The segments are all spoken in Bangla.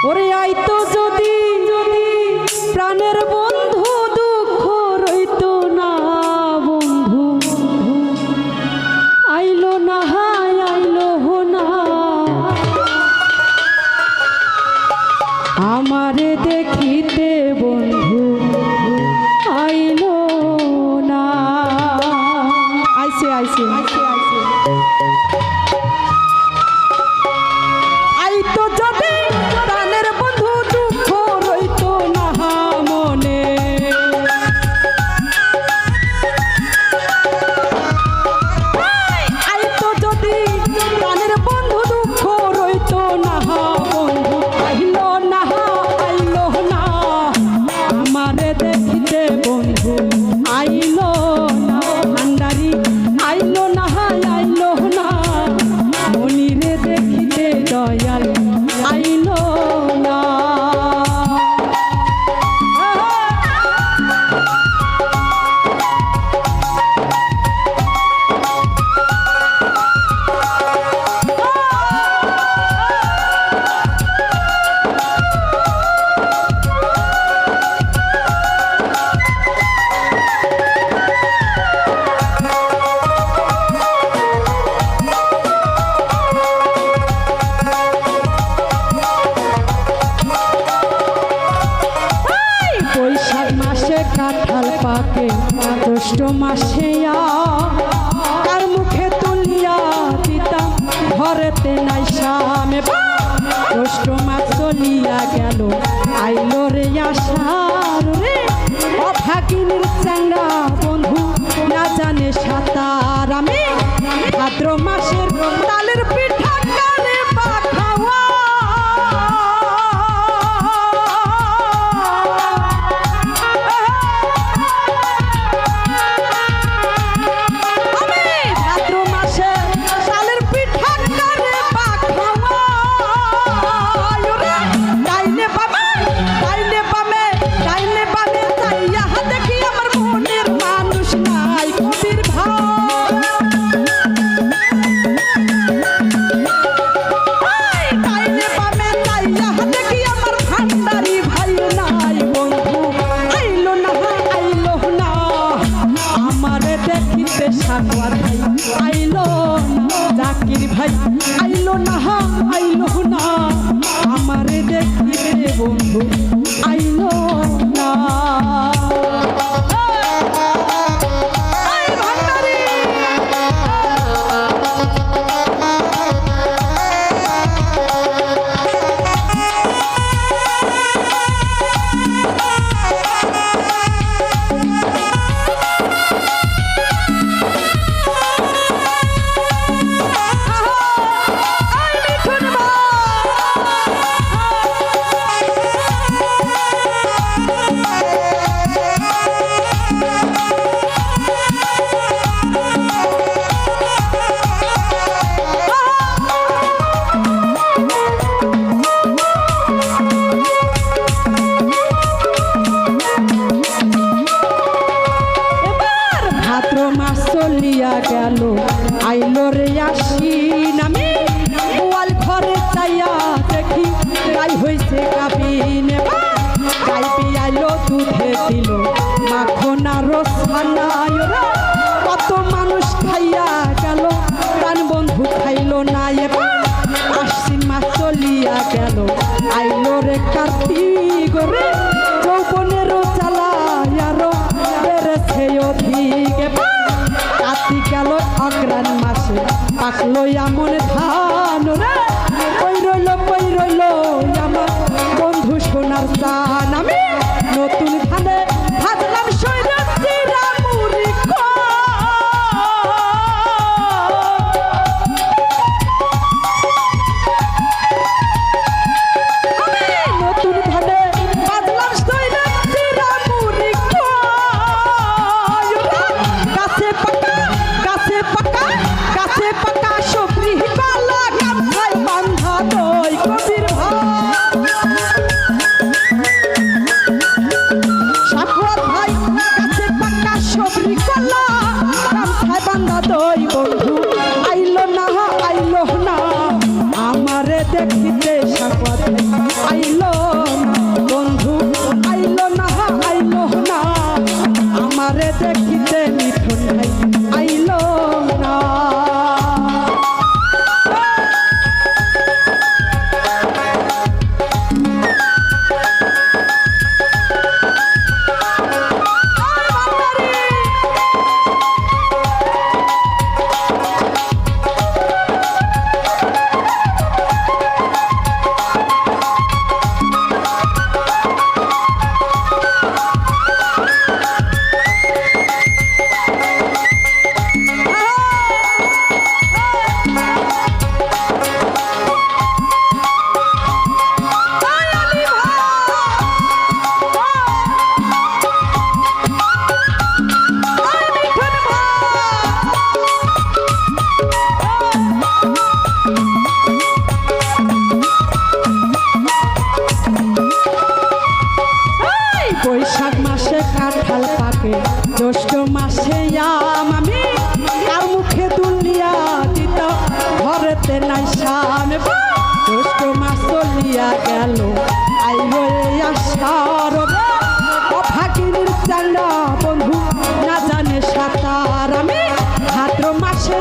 ওরে আইতো যদি জ্যৈষ্ঠ মাসে তার মুখে তুলিয়া দিতাম, ঘরেতে নাই সামে জ্যৈষ্ঠ মাস চলিয়া গেল, আইলো রে আসার রে। অভাগিনীর চাঙ্গা বন্ধু বাড়িতে সানোয়ার ভাই। আইলো জাকির ভাই। আইলো না আইলো না। আমারে দেখিবে বন্ধু, আইলো না। ছিল। মাখন আরও কত মানুষ খাইয়া গেল। তার বন্ধু খাইল না এবার। আশ্বিন চলিয়া গেল। আইলো রে কার্তিক রে। যৌবনের চালায়ারো বেড়েছে অধিক কাতি গেল অগ্রাণ মাসে। পাকলো এমন ধান রে। ওই রইল পই রইল আমার বন্ধু সোনার চান আমি। নতুন ধানে বৈশাখ মাসে কাঁঠাল পাকে, জ্যৈষ্ঠ মাসে আম আমি। কার মুখে দুলিয়া দিত, ঘরেতে নাই সামনে জ্যৈষ্ঠ মাস চলিয়া গেল, আই হয়ে আসার ফাঁকিনির চান্ডা বন্ধু, না জানে সাঁতার আমি। ভাদ্র মাসে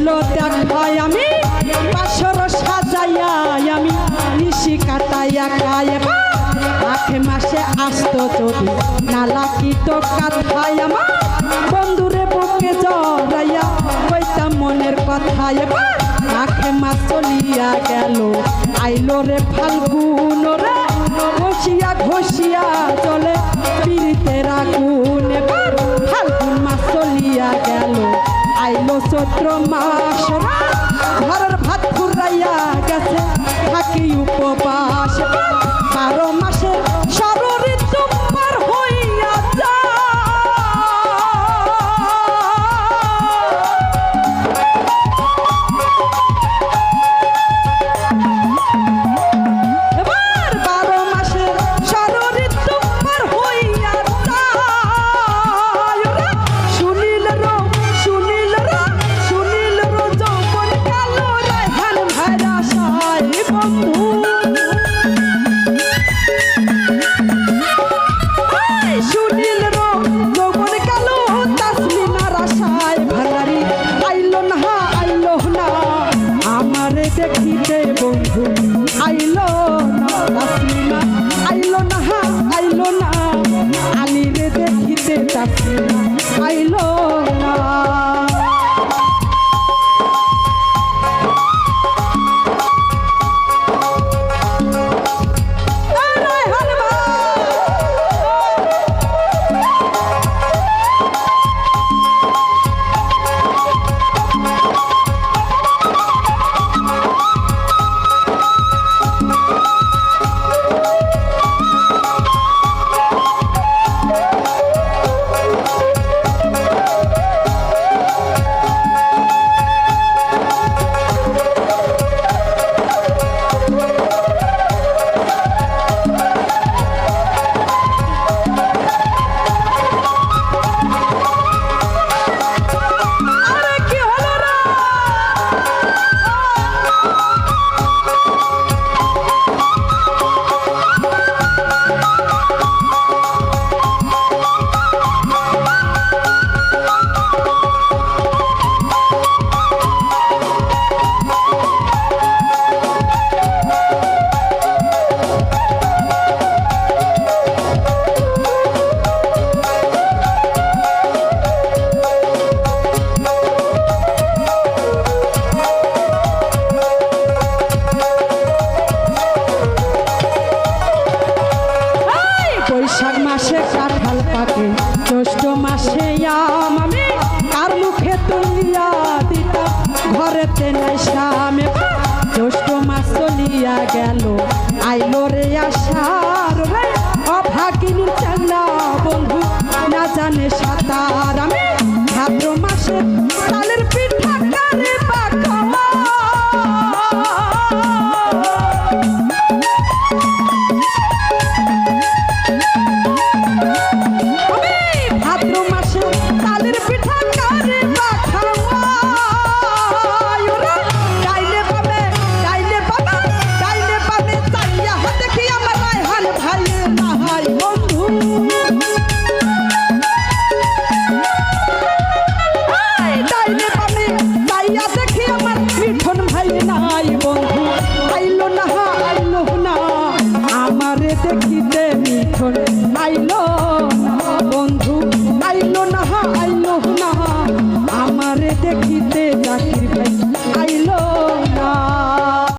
শীতে দিল দেখায় আমি পাশর সাজাইয়া আমি, নিশি কাটাইয়া খায় আখে মাসে আসত যদি নালা কি তো কাথায় আমার। বন্ধুরে বুকে জড়াইয়া কইতাম মনের কথায় এবার আখে মাস চলিয়া গেল, আইলো রে ফাল্গুন রে, ঘষিয়া ঘষিয়া চলে, পিড়িতের আগুন এবার ফাল্গুন মাস চলিয়া গেল। আইলো চৈত্র মাস। ঘরের ভাত ফুরাইয়া গেছে থাকি উপবাস। বারো মাসে কাঁঠাল পাকে। জ্যৈষ্ঠ মাসে আম আমি কার মুখে তুলিয়া দিতাম? ঘরেতে নাই সামে জ্যৈষ্ঠ মাস চলিয়া গেল। আইলো রে আসার রে অভাগিনীর চাংলা বন্ধু। না জানে সাঁতার আমি ভাদ্র মাসে